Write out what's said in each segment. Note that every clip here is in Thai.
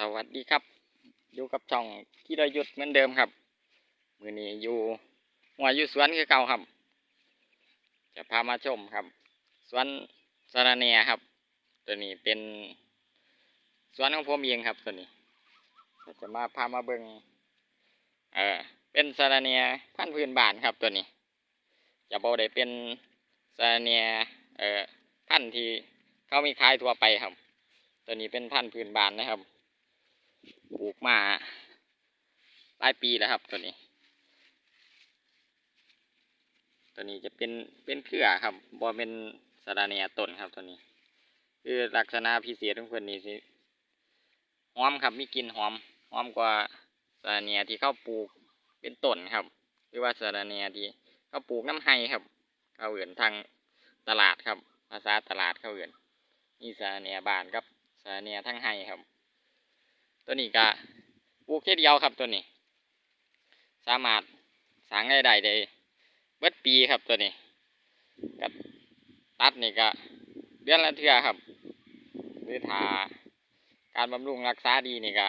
สวัสดีครับ อยู่กับช่องที่รยุทธ์เหมือนเดิมครับ มือนี้อยู่หัวอยู่สวนคือเก่าครับ จะพามาชมครับ สวนสารเนียครับ ตัวนี้เป็นสวนของผมเองครับตัวนี้จะมาพามาเบิงเออเป็นสารเนียพันธุ์พื้นบ้านครับตัวนี้ จะบอกได้เป็นสารเนียเออพันธุ์ที่เขามีขายทั่วไปครับ ตัวนี้เป็นพันธุ์พื้นบ้านนะครับ ปลูกมาหลายปีแล้วครับตัวนี้ ตัวนี้จะเป็นเป็นเครือครับบ่เป็นสาราเนียต้นครับตัวนี้ คือลักษณะพิเศษของเพิ่นนี่สิหอมครับมีกลิ่นหอมหอมกว่าสาราเนียที่เขาปลูกเป็นต้นครับ หรือว่าสาราเนียที่เขาปลูกน้ำไห้ครับเขาเอื่นทางตลาดครับภาษาตลาดเขาเอื่นนี่สาราเนียบานกับสาราเนียทั้งไห้ครับ ตัวนี้ก็ปลูกแค่เดียวครับตัวนี้ สามารถสางรายได้ได้เบิดปีครับตัวนี้กับตัดนี่ก็เดือนละเทื่อครับหรือถาการบำรุงรักษาดีนี่ก็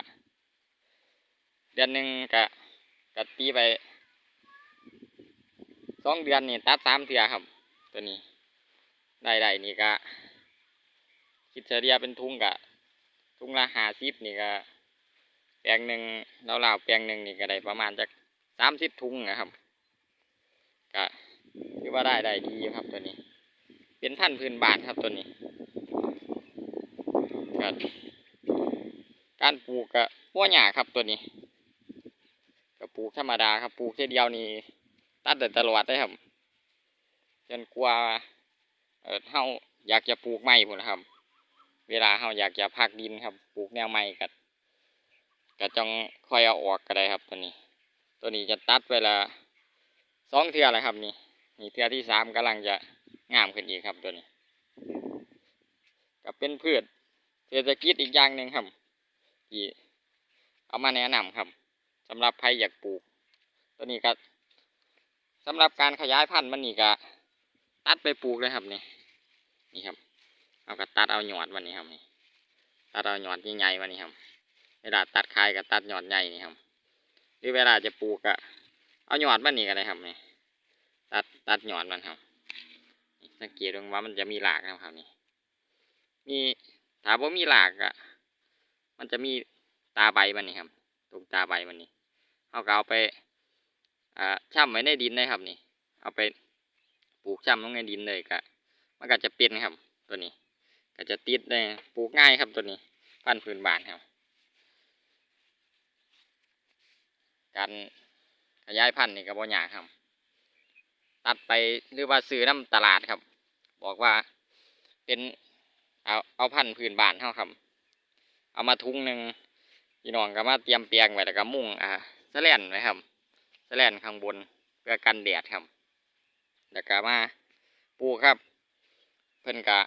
เดือนหนึ่งก็ก็ตีไปสองเดือนนี่ตัดสามเทื่อครับ ตัวนี้ ได้ได้นี่ก็คิดเฉลี่ยเป็นทุ่งกะทุ่งละหาสิบนี่ก็ ปลงหนึ่งเราเล่าแปลงหนึ่งนี่ก็ได้ประมาณจากสามสิบถุงนะครับก็คือว่าได้ได้ดีครับตัวนี้ เป็นพันพื้นบ้านครับตัวนี้ก็การปลูกก็หัวหญ้าครับตัวนี้ก็ปลูกธรรมดาครับปลูกแค่เดียวนี่ตัดได้ตลอดได้ครับ จนกว่าเออเฮาอยากจะปลูกใหม่พุ่นะครับ เวลาเฮาอยากจะพักดินครับ ปลูกแนวใหม่ก็ ก็จองค่อยเอาออกก็ได้ครับตัวนี้ ตัวนี้จะตัดเวลาสองเทือแล้วครับนี่นี่เทือที่สามกำลังจะงามขึ้นอีกครับตัวนี้ก็เป็นพืชเศรษฐกิจอีกอย่างหนึ่งครับที่เอามาแนะนำครับสำหรับใครอยากปลูก ตัวนี้ก็สำหรับการขยายพันธุ์มันนี่ก็ตัดไปปลูกเลยครับนี่นี่ครับ เอาก็ตัดเอาหยอดวันนี้ครับนี่ตัดเอาหยอดใหญ่ๆวันนี้ครับ วลาตัดคายกับตัดหยอดใหญ่นี่ครับหรือเวลาจะปลูกอะเอาหยอดมันนี่ก็ได้ครับนี่ตัดตัดหยอดมันครับสังเกตดูว่ามันจะมีหลากนะครับนี่มีถ้าว่ามีหลากอะมันจะมีตาใบมันนี่ครับตรงตาใบมันนี่เอาก็เอาไปอ่าช่ำไว้ในดินได้ครับนี่ เอาไปปลูกช่ำลงในดินเลยก็มันก็จะเป็นครับตัวนี้ ก็จะติดได้ปลูกง่ายครับตัวนี้พันธุ์พื้นบ้านครับ การขยายพันธุ์นี่ก็บ่ยากครับ ตัดไปหรือว่าซื้อน้ำตลาดครับ บอกว่าเป็นเอาเอาพันธุ์พื้นบ้านเท่าครับ เอามาทุงหนึ่งพี่น้องก็มาเตรียมเปียงไว้แล้วก็มุ่งอ่าแสแลนไว้ครับแสแลนข้างบนเพื่อกันแดดครับแล้วก็มาปลูกครับ เพิ่นกะ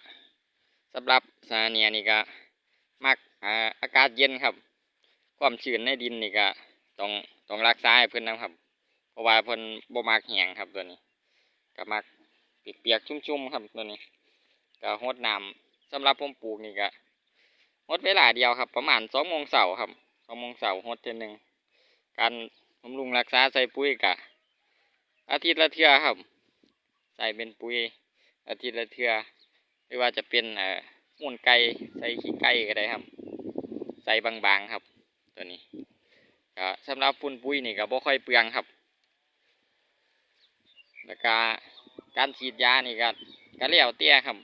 สำหรับสาเนียนี่ก็มักอ่าอากาศเย็นครับ ความชื้นในดินนี่ก็ ต้องต้องรักษาให้เพิ่นนะครับ เพราะว่าเพิ่นบ่มักแหงครับตัวนี้ก็มักเปียกๆชุ่มๆครับตัวนี้ก็รดน้ำสำหรับผมปลูกนี่ก็รดเวลาเดียวครับ ประมาณสองโมงเสาร์ครับสองโมงเสาร์รดเทื่อหนึ่งการบำรุงรักษาใส่ปุ๋ยกะ อาทิตย์ละเทื่อครับ ใส่เป็นปุ๋ยอาทิตย์ละเทื่อหรือว่าจะเป็นเอ่อมูลไก่ใส่ขี้ไก่ก็ได้ครับ ใส่บางๆครับ ตัวนี้ ก็สำหรับฝุ่นปุ๋ยนี่ก็บ่ค่อยเปลืองครับ แล้วก็การฉีดยานี่ก็ก็เลี้ยวเตี้ยครับ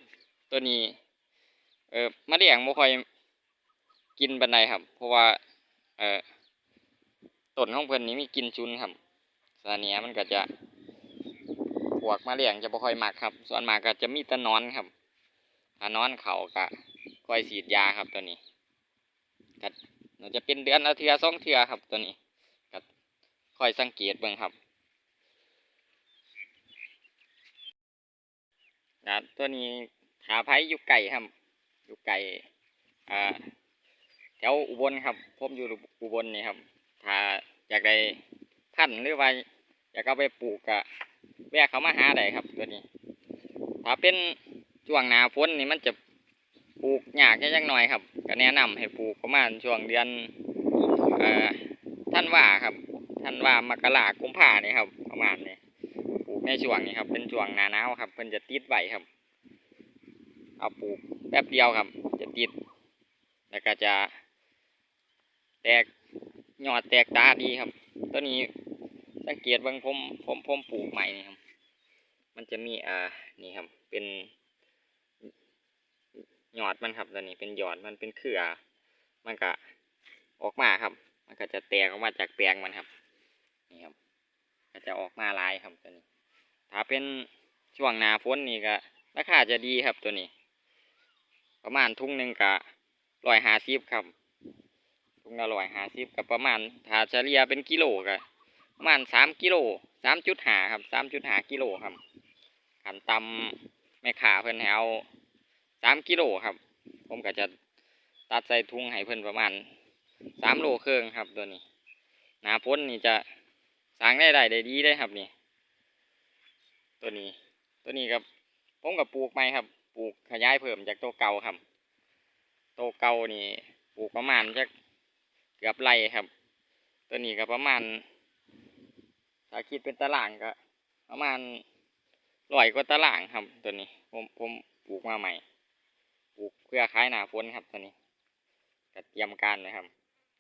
ตัวนี้ เออมะเร็งบ่ค่อยกินบันไดครับ เพราะว่า เออต้นของเพิ่นนี้มีกินชุนครับสาเนียมันก็จะพวกมะเร็งจะบ่ค่อยมักครับ ส่วนมากก็จะมีแต่นอนครับถ้านอนเขาก็ค่อยฉีดยาครับตัวนี้ น่าจะเป็นเดือนละเทือสองเทือครับตัวนี้ก็คอยสังเกตเบิ่งครับนะตัวนี้หาไผ่อยู่ไก่ครับ อยู่ไก่อ่าแถวอุบลครับผมอยู่อุบลนี่ครับถ้าอยากได้พันธุ์หรือว่าอยากเอาไปปลูกกะแวะเขามาหาได้ครับตัวนี้ ถ้าเป็นช่วงหนาฝนนี่มันจะ ปลูกหยากแค่จักหน่อยครับก็แนะนำให้ปลูกประมาณช่วงเดือนอท่านว่าครับท่านว่ามกรากุมภาเนี่ยครับ ประมาณนี้ปลูกในช่วงนี้ครับ เป็นช่วงหนาหนาวครับเพิ่นจะติดไว้ครับ เอาปลูกแป๊บเดียวครับ จะติด แล้วก็จะ แตกยอดแตกตาดีครับตัวนี้สังเกตบางผมผมผมปลูกใหม่นี่ครับ มันจะมีอ่านี่ครับ เป็น ยอดมันครับตัวนี้เป็นยอดมันเป็นเครือมันก็ออกมาครับ มันก็จะแตกออกมาจากแปลงมันครับนี่ครับก็จะออกมาลายครับตัวนี้ ถ้าเป็นช่วงหนาฝนนี่ก็ราคาจะดีครับตัวนี้ ประมาณทุ่งหนึ่งกะร้อยห้าสิบครับทุ่งละร้อยห้าสิบกับประมาณถ้าเฉลี่ยเป็นกิโลก็ประมาณสามกิโลสามจุดหาครับสามจุดหากิโลครับขันตำแม่ขาเพิ่อนให้เอา สามกิโลครับ ผมก็จะตัดใส่ถุงให้เพิ่นประมาณสามโลเครึ่งครับตัวนี้ หนาพ้นนี่จะสร้างได้ได้ได้ดีได้ครับนี่ตัวนี้ ตัวนี้ครับผมกับปลูกใหม่ครับ ปลูกขยายเพิ่มจากตัวเก่าครับตัวเก่านี่ปลูกประมาณจักเกือบไรครับ ตัวนี้ก็ประมาณถ้าคิดเป็นตารางก็ประมาณร้อยกว่าตารางครับ ตัวนี้ ผมผมปลูกมาใหม่ ปลูกเพื่อขายหนาฝนครับตัวนี้ก็เตรียมการนะครับ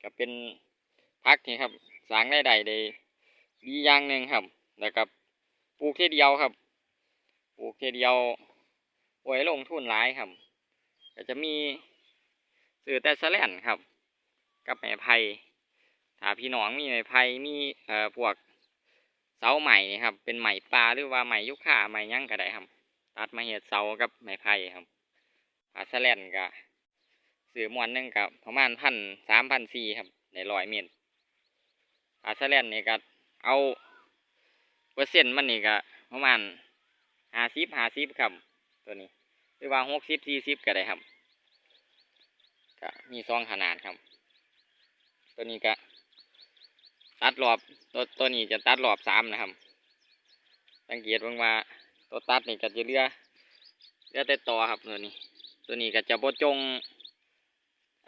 ก็เป็นพักที่ครับสางได้ได้ได้ดีอย่างหนึ่งครับแล้วก็ปลูกแค่เดียวครับปลูกแค่เดียวไว้ลงทุนหลายครับก็จะมีซื้อแต่แสลนครับ กับไม้ไผ่ถ้าพี่น้องมีไม้ไผ่มีเอ่อพวกเสาใหม่นี่ครับ เป็นใหม่ปลาหรือว่าใหม่ยุค่าใหม่ยั่งก็ได้ครับ ตัดมาเห็ดเสากับไม้ไผ่ครับ ถ้าแลนก็ซื้อมวนหนึงกับประมาณพันสามพันสี่ครับในร้อยเมตรถ้าแลนนี่ก็เอาเปอร์เซ็นต์มันนี่ก็ประมาณห้าสิบห้าสิบครับตัวนี้หรือว่าหกสิบสี่สิบก็ได้ครับก็มีซองขนาดครับ ตัวนี้ก็ตัดรอบตัวตัวนี้จะตัดรอบสามนะครับ สังเกตว่าว่าตัวตัดนี่ก็จะเลือเลือแต่ต่อครับตัวนี้ ตัวนี้ก็จะบดจง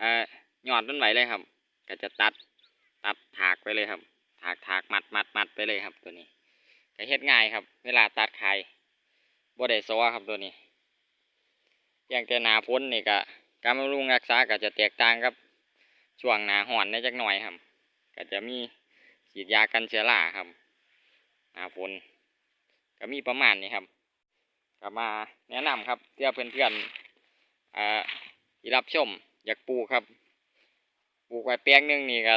อ่อยอดมันไหวเลยครับ ก็จะตัดตัดถากไปเลยครับ ถากถากมัดมัดมัดไปเลยครับ ตัวนี้ก็เฮ็ดง่ายครับ เวลาตัดไขายบ่ได้ซอครับตัวนี้ อย่างแต่นาฝนนี่ก็การบำรุงรักษาก็จะแตกต่างกับช่วงหนาห่อนในจักหน่อยครับ ก็จะมีฉีดยากันเชื้อราครับหนาฝนก็มีประมาณนี้ครับก็มาแนะนำครับเพื่อเพื่อนๆ อ่าที่รับชม อยากปลูกครับ ปลูกไว้แปลงหนึงนี่ก็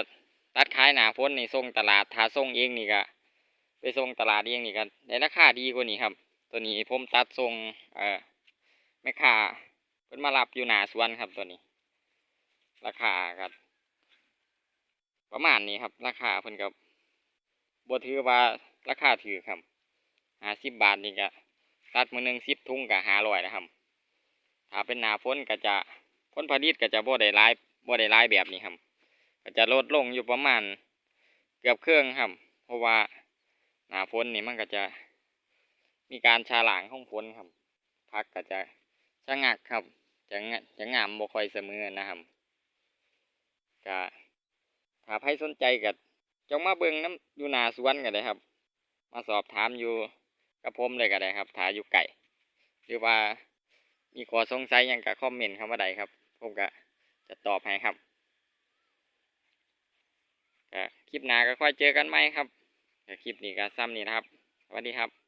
ตัดขายหนาฝนนี่ส่งตลาดถ้าส่งเองนี่ก็ไปส่งตลาดเองนี่ก็ได้ราคาดีกว่านี้ครับ ตัวนี้ผมตัดส่งเอ่อแม่ค้าเพิ่นมารับอยู่หนาสวนครับตัวนี้ ราคาก็ประมาณนี้ครับ ราคาเพิ่นก็บ่ถือว่าราคาถือครับห้าสิบบาทนี่ก็ตัดมือหนึ่งสิบถุงก็ห้าร้อยนะครับ ถ้าเป็นหน้าฝนก็จะผลผลิตก็จะบ่ได้หลายบ่ได้หลายแบบนี้ครับก็จะลดลงอยู่ประมาณเกือบครึ่งครับ เพราะว่าหน้าฝนนี่มันก็จะมีการชาหลางของฝนครับพักก็จะชะงักครับจะงจะงามบ่ค่อยเสมอนะครับก็ถ้าใครสนใจก็จงมาเบิ่งน้ำอยู่หนาสวนก็ได้ครับ มาสอบถามอยู่กับผมเลยก็ได้ครับถ้าอยู่ไก่หรือว่า มีข้อสงสัยยังก็คอมเมนต์เข้ามาได้ครับ ผมก็จะตอบให้ครับคลิปหน้าก็ค่อยเจอกันไหมครับคลิปนี้ก็ซ้ำนี่นะครับสวัสดีครับ